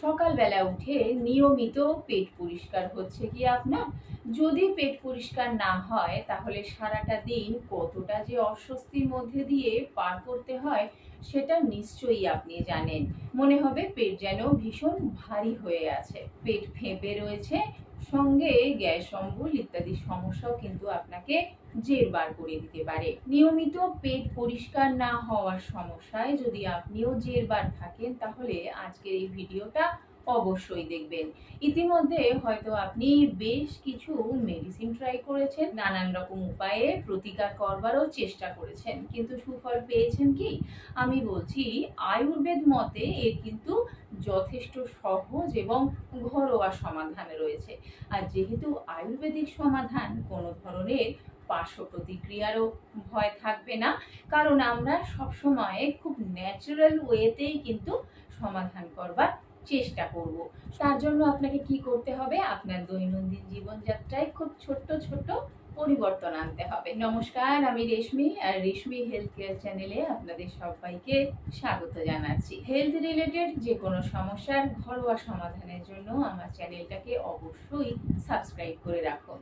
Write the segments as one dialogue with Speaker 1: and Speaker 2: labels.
Speaker 1: সকালবেলা উঠে নিয়মিত পেট পরিষ্কার হচ্ছে কি আপনার? যদি পেট পরিষ্কার না হয়, তাহলে সারাটা দিন কতটা যে অস্বস্তির মধ্যে দিয়ে পার করতে হয়, সেটা নিশ্চয়ই আপনি জানেন। মনে হবে পেট যেন ভীষণ ভারী হয়ে আছে। পেট ফেঁপে রয়েছে সঙ্গে গ্যাস অম্বল ইত্যাদি সমস্যাও কিন্তু আপনাকে জের বার করে দিতে পারে। নিয়মিত পেট পরিষ্কার না হওয়ার সমস্যায় যদি আপনিও জের বার থাকেন, তাহলে আজকের এই ভিডিওটা অবশ্যই দেখবেন। ইতিমধ্যে হয়তো আপনি বেশ কিছু মেডিসিন ট্রাই করেছেন, নানান রকম উপায়ে প্রতিকার করবারও চেষ্টা করেছেন। কিন্তু সুফল পেয়েছেন কি? আমি বলছি, আয়ুর্বেদ মতে এর কিন্তু যথেষ্ট সহজ এবং ঘরোয়া সমাধান রয়েছে। আর যেহেতু আয়ুর্বেদিক সমাধান, কোনো ধরনের পার্শ্ব প্রতিক্রিয়ারও ভয় থাকবে না। কারণ আমরা সবসময় খুব ন্যাচারাল ওয়েতেই কিন্তু সমাধান করবার চেষ্টা করব। তার জন্য আপনাকে কি করতে হবে? আপনার দৈনন্দিন জীবনযাত্রায় খুব ছোট্ট ছোট্ট পরিবর্তন আনতে হবে। নমস্কার, আমি রেশমি আর রেশমি হেলথ কেয়ার চ্যানেলে আপনাদের সবাইকে স্বাগত জানাচ্ছি। হেলথ রিলেটেড যে কোনো সমস্যার ঘরোয়া সমাধানের জন্য আমার চ্যানেলটাকে অবশ্যই সাবস্ক্রাইব করে রাখুন।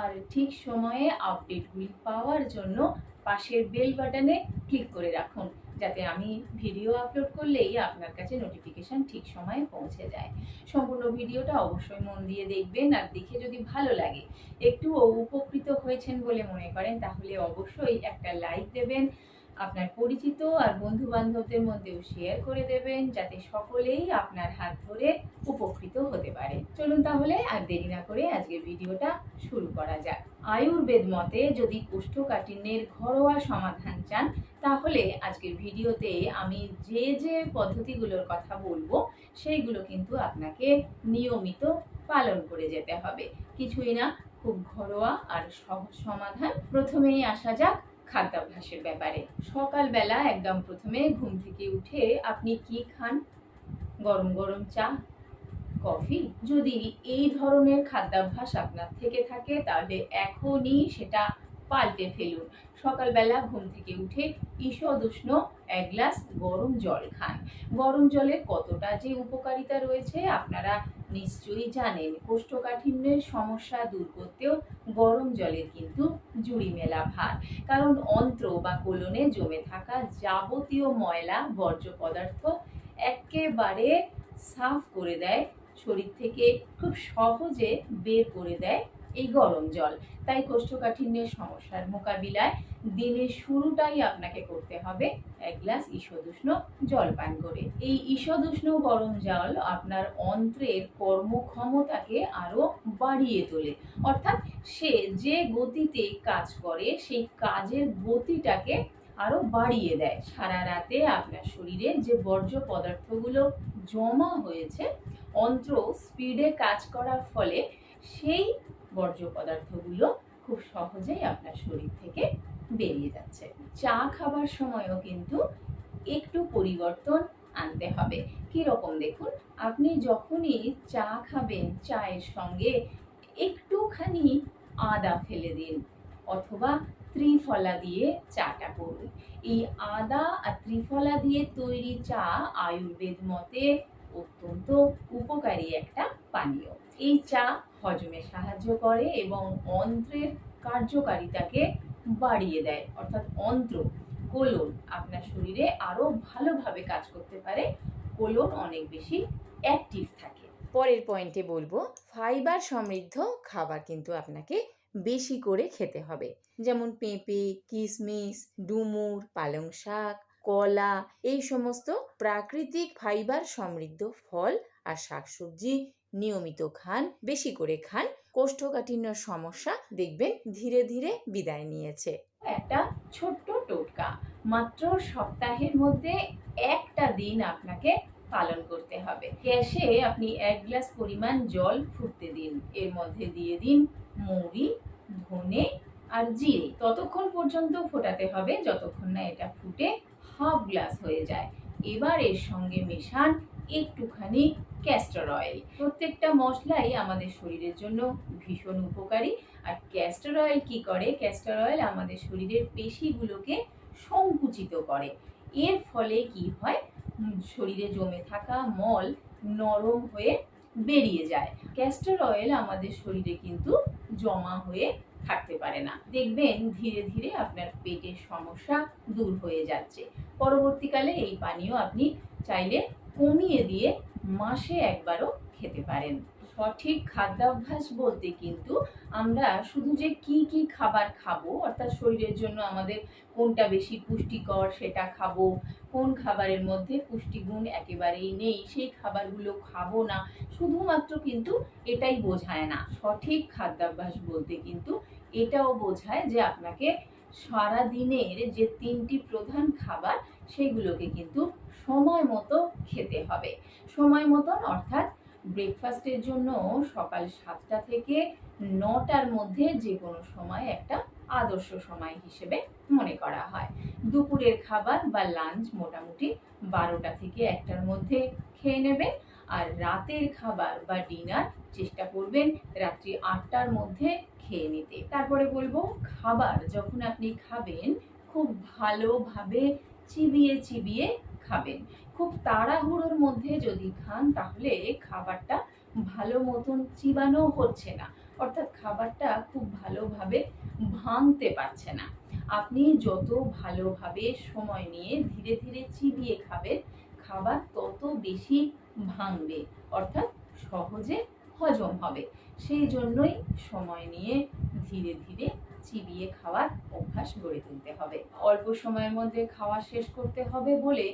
Speaker 1: আর ঠিক সময়ে আপডেটগুলি পাওয়ার জন্য পাশের বেল বাটনে ক্লিক করে রাখুন। যাতে আমি ভিডিও আপলোড করলেই আপনার কাছে নোটিফিকেশন ঠিক সময়ে পৌঁছে যায়। সম্পূর্ণ ভিডিওটা অবশ্যই মন দিয়ে দেখবেন আর দেখে যদি ভালো লাগে একটু উপকৃত হয়েছেন বলে মনে করেন, তাহলে অবশ্যই একটা লাইক দেবেন। আপনার পরিচিত আর বন্ধু বান্ধবদের মধ্যেও শেয়ার করে দেবেন যাতে সকলেই আপনার হাত ধরে উপকৃত হতে পারে। চলুন তাহলে আর দেরি না করে আজকের ভিডিওটা শুরু করা যাক। আয়ুর্বেদ মতে যদি কোষ্ঠকাঠিন্যের ঘরোয়া সমাধান চান, তাহলে আজকের ভিডিওতে আমি যে যে পদ্ধতিগুলোর কথা বলব, সেইগুলো কিন্তু আপনাকে নিয়মিত পালন করে যেতে হবে। কিছুই না, খুব ঘরোয়া আর সহজ সমাধান প্রথমেই আসা যাক খাদ্যাভ্যাসের ব্যাপারে। সকালবেলা একদম প্রথমে ঘুম থেকে উঠে আপনি কি খান? গরম গরম চা, কফি? যদি এই ধরনের খাদ্যাভ্যাস আপনার থেকে থাকে, তাহলে এখনই সেটা পাল্টে ফেলুন। সকালবেলা ঘুম থেকে উঠে ঈষদ উষ্ণ এক গ্লাস গরম জল খান। গরম জলের কতটা যে উপকারিতা রয়েছে আপনারা নিশ্চয়ই জানেন। কোষ্ঠকাঠিন্যের সমস্যা দূর করতেও গরম জলের কিন্তু জুড়ি মেলা ভার। কারণ অন্ত্র বা কোলনে জমে থাকা যাবতীয় ময়লা, বর্জ্য পদার্থ একেবারে সাফ করে দেয়, শরীর থেকে খুব সহজে বের করে দেয় এই গরম জল। তাই কোষ্ঠকাঠিন্যের সমস্যার মোকাবিলায় দিনের শুরুটাই আপনাকে করতে হবে। এক গ্লাস ঈষদুষ্ণ জল পান করে। এই ঈষদুষ্ণ গরম জল আপনার অন্ত্রের কর্মক্ষমতাকে আরও বাড়িয়ে তোলে। অর্থাৎ সে যে গতিতে কাজ করে, সেই কাজের গতিটাকে আরও বাড়িয়ে দেয়। সারা রাতে আপনার শরীরে যে বর্জ্য পদার্থগুলো জমা হয়েছে, অন্ত্র স্পিডে কাজ করার ফলে সেই বর্জ্য পদার্থগুলো খুব সহজেই আপনার শরীর থেকে বেরিয়ে যাচ্ছে। চা খাবার সময়ও কিন্তু একটু পরিবর্তন আনতে হবে। কীরকম দেখুন, আপনি যখনই চা খাবেন, চায়ের সঙ্গে একটুখানি আদা ফেলে দিন অথবা ত্রিফলা দিয়ে চাটা করুন। এই আদা আর ত্রিফলা দিয়ে তৈরি চা আয়ুর্বেদ মতে অত্যন্ত উপকারী একটা পানীয়। এই চা হজমে সাহায্য করে এবং অন্ত্রের কার্যকারিতাকে বাড়িয়ে দেয়। অর্থাৎ অন্ত্র, কোলন আপনার শরীরে আরও ভালোভাবে কাজ করতে পারে। কোলন অনেক বেশি অ্যাক্টিভ থাকে।
Speaker 2: পরের পয়েন্টে বলব ফাইবার সমৃদ্ধ খাবার কিন্তু আপনাকে বেশি করে খেতে হবে। যেমন পেঁপে কিশমিশ ডুমুর, পালং শাক, কলা, এই সমস্ত প্রাকৃতিক ফাইবার সমৃদ্ধ ফল আর শাকসবজি নিয়মিত খান, বেশি করে খান, কোষ্ঠকাঠিন্য সমস্যা দেখবেন ধীরে ধীরে বিদায় নিয়েছে।
Speaker 1: একটা ছোট্ট টোটকা, মাত্র সপ্তাহের মধ্যে একটা দিন আপনাকে পালন করতে হবে। গ্যাসে আপনি এক গ্লাস পরিমাণ জল ফুটতে দিন। এর মধ্যে দিয়ে দিন মৌরি ধনে আর জিরে। ততক্ষণ পর্যন্ত ফোটাতে হবে, যতক্ষণ না এটা ফুটে হাফ গ্লাস হয়ে যায়। এবার এর সঙ্গে মেশান একটুখানি ক্যাস্টর অয়েল প্রত্যেকটা মশলাই আমাদের শরীরের জন্য ভীষণ উপকারী। আর ক্যাস্টর অয়েল কী করে? ক্যাস্টর অয়েল আমাদের শরীরের পেশিগুলোকে সংকুচিত করে। এর ফলে কি হয়? শরীরে জমে থাকা মল নরম হয়ে বেরিয়ে যায়। ক্যাস্টর অয়েল আমাদের শরীরে কিন্তু জমা হয়ে থাকতে পারে না। দেখবেন ধীরে ধীরে আপনার পেটের সমস্যা দূর হয়ে যাচ্ছে। পরবর্তীকালে এই পানীয় আপনি চাইলে কমিয়ে দিয়ে মাসে একবারও খেতে পারেন। সঠিক খাদ্যাভ্যাস বলতে কিন্তু আমরা শুধু যে কি কি খাবার খাব, অর্থাৎ শরীরের জন্য আমাদের কোনটা বেশি পুষ্টিকর সেটা খাব, কোন খাবারের মধ্যে পুষ্টিগুণ একেবারেই নেই, সেই খাবারগুলো খাব না, শুধুমাত্র কিন্তু এটাই বোঝায় না। সঠিক খাদ্যাভ্যাস বলতে কিন্তু এটাও বোঝায় যে আপনাকে সারা দিনের যে তিনটি প্রধান খাবার সেইগুলোকে কিন্তু সময় মতো খেতে হবে। সময় মতন অর্থাৎ ব্রেকফাস্টের জন্য সকাল সাতটা থেকে নটার মধ্যে যে কোনো সময় একটা আদর্শ সময় হিসেবে মনে করা হয়। দুপুরের খাবার বা লাঞ্চ মোটামুটি বারোটা থেকে একটার মধ্যে খেয়ে নেবেন আর রাতের খাবার বা ডিনার চেষ্টা করবেন রাত্রি আটটার মধ্যে খেয়ে নিতে। তারপরে বলব, খাবার যখন আপনি খাবেন, খুব ভালোভাবে চিবিয়ে চিবিয়ে খাবেন। খুব তাড়াহুড়োর মধ্যে যদি খান, তাহলে খাবারটা ভালো মতন চিবানো হচ্ছে না। অর্থাৎ খাবারটা খুব ভালোভাবে ভাঙতে পারছে না। আপনি যত ভালোভাবে সময় নিয়ে ধীরে ধীরে চিবিয়ে খাবেন, খাবার তত বেশি ভাঙবে। অর্থাৎ সহজে হজম হবে। সেই জন্যই সময় নিয়ে ধীরে ধীরে চিবিয়ে খাওয়ার অভ্যাস গড়ে তুলতে হবে। অল্প সময়ের মধ্যে খাওয়া শেষ করতে হবে বলে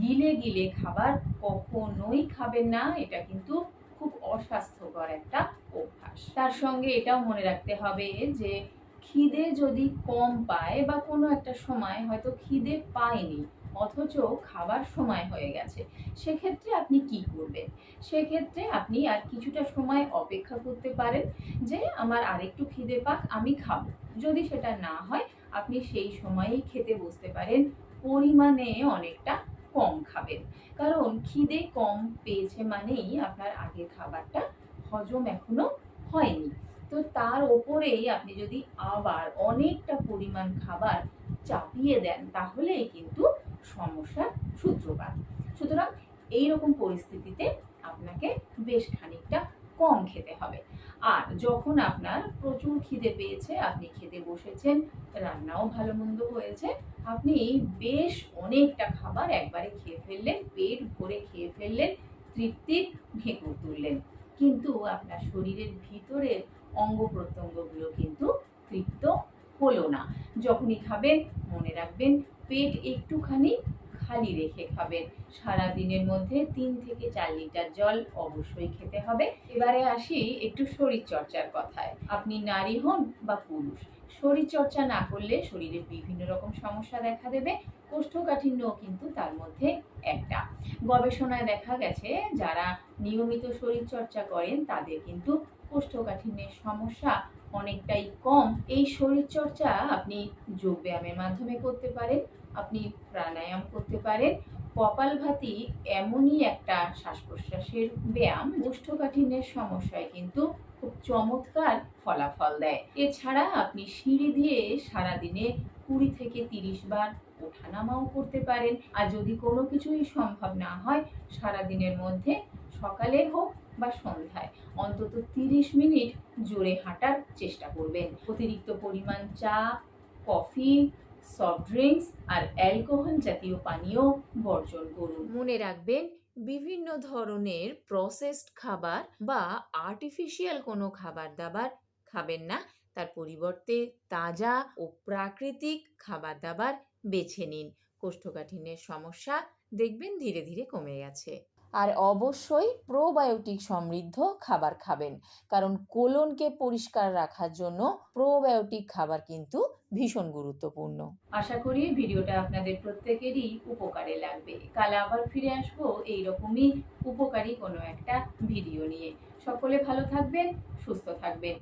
Speaker 1: গিলে গিলে খাবার কখনোই খাবেন না, এটা কিন্তু খুব অস্বাস্থ্যকর একটা অভ্যাস। তার সঙ্গে এটাও মনে রাখতে হবে যে খিদে যদি কম পায় বা কোনো একটা সময় হয়তো খিদে পায়নি অথচ খাবার সময় হয়ে গেছে। সেক্ষেত্রে আপনি কি করবেন? সেক্ষেত্রে আপনি আর কিছুটা সময় অপেক্ষা করতে পারেন যে, আমার আরেকটু খিদে পাক, আমি খাব। যদি সেটা না হয়, আপনি সেই সময়ই খেতে বসতে পারেন। পরিমাণে অনেকটা কম খাবেন। কারণ খিদে কম পেয়েছে মানেই আপনার আগের খাবারটা হজম এখনও হয়নি। তো তার ওপরেই আপনি যদি আবার অনেকটা পরিমাণ খাবার চাপিয়ে দেন, তাহলেই কিন্তু সমস্যার সূত্রপাত। সুতরাং এইরকম পরিস্থিতিতে আপনাকে বেশ খানিকটা কম খেতে হবে। আর যখন আপনার প্রচুর খিদে পেয়েছে, আপনি খেতে বসেছেন, রান্নাও ভালো মন্দ হয়েছে, আপনি বেশ অনেকটা খাবার একবারে খেয়ে ফেললেন, পেট ভরে খেয়ে ফেললেন, তৃপ্তির ঢেকুর তুললেন। কিন্তু আপনার শরীরের ভিতরের অঙ্গ প্রত্যঙ্গগুলো কিন্তু তৃপ্ত হলো না। যখনই খাবেন, মনে রাখবেন পেট একটুখানি খালি রেখে খাবেন। সারা দিনের মধ্যে তিন থেকে চার লিটার জল অবশ্যই খেতে হবে। এবারে আসি একটু শরীর চর্চার কথায়। আপনি নারী হন বা পুরুষ শরীর চর্চা না করলে শরীরে বিভিন্ন রকম সমস্যা দেখা দেবে। কোষ্ঠকাঠিন্যও কিন্তু তার মধ্যে একটা। গবেষণায় দেখা গেছে, যারা নিয়মিত শরীর চর্চা করেন তাদের কিন্তু কোষ্ঠকাঠিন্যের সমস্যা অনেকটাই কম। এই শরীরচর্চা আপনি যোগব্যায়ামের মাধ্যমে করতে পারেন, আপনি প্রাণায়াম করতে পারেন। কপালভাতি এমনই একটা শ্বাস প্রশ্বাসের ব্যায়াম, কোষ্ঠকাঠিন্যের সমস্যায় কিন্তু খুব চমৎকার ফলাফল দেয়। এছাড়া আপনি সিঁড়ি দিয়ে সারাদিনে কুড়ি থেকে তিরিশ বার ওঠানামাও করতে পারেন। আর যদি কোনো কিছুই সম্ভব না হয়, সারাদিনের মধ্যে সকালে হোক বা সন্ধ্যায় অন্তত তিরিশ মিনিট জোরে হাঁটার চেষ্টা করবেন। অতিরিক্ত পরিমাণ চা, কফি সফট ড্রিঙ্কস আর অ্যালকোহল জাতীয় পানীয় বর্জন করুন।
Speaker 2: মনে রাখবেন, বিভিন্ন ধরনের প্রসেসড খাবার বা আর্টিফিশিয়াল কোনো খাবার দাবার খাবেন না। তার পরিবর্তে তাজা ও প্রাকৃতিক খাবার দাবার বেছে নিন। কোষ্ঠকাঠিন্যের সমস্যা দেখবেন ধীরে ধীরে কমে গেছে। আর অবশ্যই প্রোবায়োটিক সমৃদ্ধ খাবার খাবেন। কারণ কোলনকে পরিষ্কার রাখার জন্য প্রোবায়োটিক খাবার কিন্তু ভীষণ গুরুত্বপূর্ণ।
Speaker 1: আশা করি ভিডিওটা আপনাদের প্রত্যেকেরই উপকারে লাগবে। কাল আবার ফিরে আসব এইরকমই উপকারী কোনো একটা ভিডিও নিয়ে। সকলে ভালো থাকবেন, সুস্থ থাকবেন।